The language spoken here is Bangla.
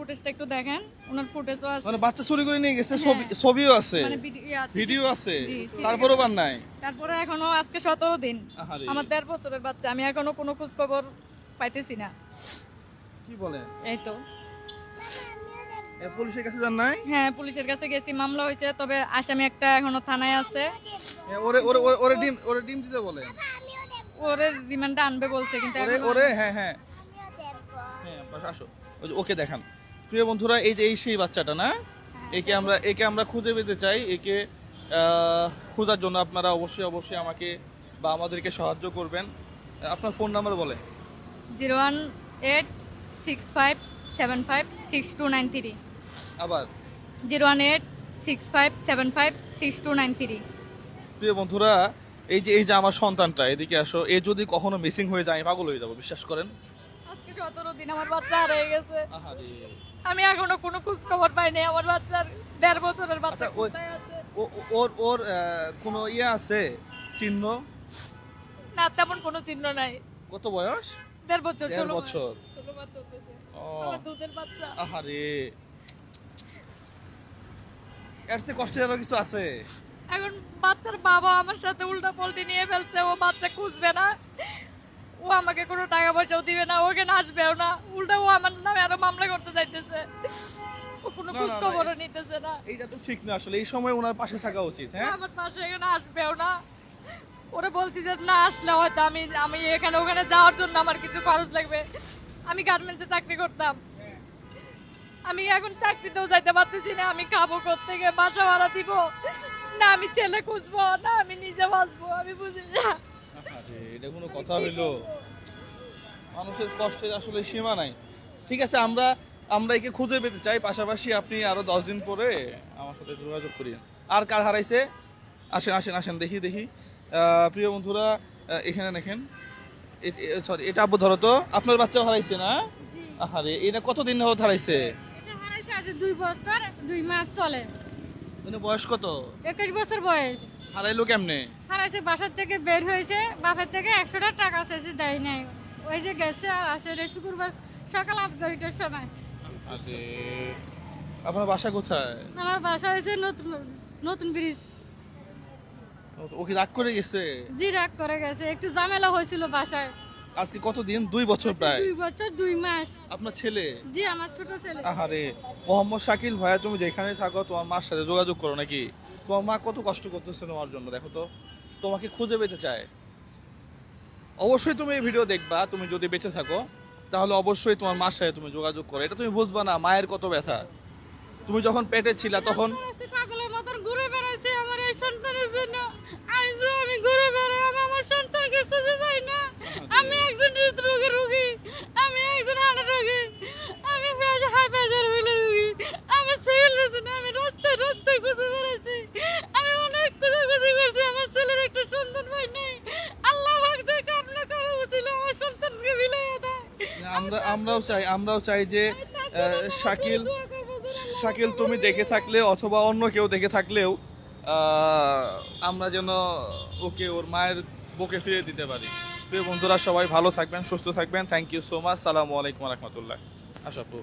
ফুটেজটা একটু দেখেন ওনার ফুটেজও আছে। মানে বাচ্চা চুরি করে নিয়ে গেছে ছবি ছবিও আছে। মানে ভিডিও আছে ভিডিও আছে। তারপরও বার নাই। তারপরে এখনও আজকে সতেরো দিন। আমার দেড় বছরের বাচ্চা আমি এখনও কোনো খোঁজ খবর পাইতেছি না। কি বলে? এই তো। পুলিশের কাছে যান নাই? হ্যাঁ পুলিশের কাছে গেছি মামলা হয়েছে তবে আসামি একটা এখনও থানায় আছে। ওরে ওরে ওরে ডিম ওরে ডিম দিতে বলে? ওরে রিমান্ডে আনবে বলছে কিন্তু ওরে ওরে হ্যাঁ হ্যাঁ। হ্যাঁ আসো। ওকে দেখান। প্রিয় বন্ধুরা এই যে এই সেই বাচ্চাটা না? একে আমরা একে আমরা খুঁজে পেতে চাই। একে খোঁজার জন্য আপনারা অবশ্যই অবশ্যই আমাকে বা আমাদেরকে সাহায্য করবেন। আপনার ফোন নাম্বার বলে zero one eight six five seven five six two nine three. আবার। Zero one eight six five seven five six two nine three. প্রিয় বন্ধুরা এই যে এই যে আমার সন্তানটা এদিকে আসো। এ যদি কখনো মিসিং হয়ে যায় আমি পাগল হয়ে যাব বিশ্বাস করেন? আজকে সতেরো দিন আমার বাচ্চা হারিয়ে গেছে। আমি এখনও কোনো খোঁজ খবর পাইনি আমার বাচ্চার। দেড় বছরের বাচ্চা আচ্ছা, কোথায় আছে? ওর ওর কোনো ইয়ে আছে? চিহ্ন? না তেমন কোনো চিহ্ন নাই। কত বয়স? দেড় বছর ষোলো বছর। ষোলো মাস চলতেছে। ও। আমার দুধের বাচ্চা। আহারে এর চেয়ে কষ্টের আরও কিছু আছে। এখন বাচ্চার বাবা আমার সাথে উল্টা পাল্টি নিয়ে ফেলছে ও বাচ্চা খুঁজবে না। ও আমাকে কোনো টাকা পয়সাও দিবে না ওকে আসবেও না। উল্টা ও আমার নামে আরও মামলা করতে চাইতেছে। ও কোনো খোঁজ খবরও নিতেছে না। এইটা তো ঠিক না আসলে এই সময় ওনার পাশে থাকা উচিত হ্যাঁ? আমার পাশে এখানে আসবেও না। ওরে বলছি যে না আসলে হয়তো আমি আমি এখানে ওখানে যাওয়ার জন্য আমার কিছু খরচ লাগবে। আমি গার্মেন্টসে চাকরি করতাম। আমি এখন চাকরিতেও যাইতে পারতেছি না আমি খাব থেকে বাসা ভাড়া দিব। না আমি ছেলে খুঁজবো না আমি নিজে বাঁচবো আমি বুঝি না। আরে এটা কোনো কথা হইল। মানুষের কষ্টের আসলে সীমা নাই। ঠিক আছে আমরা আমরা একে খুঁজে পেতে চাই। পাশাপাশি আপনি আরও দশ দিন পরে আমার সাথে যোগাযোগ করিয়েন। আর কার হারাইছে? আসেন আসেন আসেন দেখি দেখি। প্রিয় বন্ধুরা এখানে দেখেন। সরি এটা আব্বু ধরো তো। আপনার বাচ্চা হারাইছে না? আরে এটা কতদিন হতে হারাইছে? দুই বছর দুই মাস চলে। মানে বয়স কত? একুশ বছর বয়স। হারাইলো কেমনে? হারাইছে বাসার থেকে বের হয়েছে বাপের থেকে একশোটা টাকা শেষে দেয় নাই। ওই যে গেছে আর আসে রে শুক্রবার সকাল আট ঘড়িটার সময়। আরে আপনার বাসা কোথায়? আমার বাসা হয়েছে নতুন নতুন ব্রিজ ওকে রাগ করে গেছে? জি রাগ করে গেছে। একটু ঝামেলা হয়েছিল বাসায়। আজকে কতদিন? দুই বছর প্রায়। দুই বছর দুই মাস। আপনার ছেলে? জি আমার ছোট ছেলে। আহারে মোহাম্মদ শাকিল ভাইয়া তুমি যেখানে থাকো তোমার মার সাথে যোগাযোগ করো নাকি? তোমার মা কত কষ্ট করতেছে তোমার জন্য দেখো তো। তোমাকে খুঁজে পেতে চায়। অবশ্যই তুমি এই ভিডিও দেখবা তুমি যদি বেঁচে থাকো তাহলে অবশ্যই তোমার মার সাথে তুমি যোগাযোগ করো। এটা তুমি বুঝবা না মায়ের কত ব্যথা। তুমি যখন পেটে ছিলা তখন পাগলের মতন ঘুরে বেড়াইছে আমার এই সন্তানের জন্য। আজ আমি ঘুরে বেড়াই আমার সন্তানকে খুঁজে পাই না। আমরা আমরাও চাই আমরাও চাই যে শাকিল শাকিল তুমি দেখে থাকলে অথবা অন্য কেউ দেখে থাকলেও আমরা যেন ওকে ওর মায়ের বুকে ফিরে দিতে পারি। প্রিয় বন্ধুরা সবাই ভালো থাকবেন সুস্থ থাকবেন। থ্যাংক ইউ সো মাচ সালামু আলাইকুম রহমতুল্লাহ। আশাপু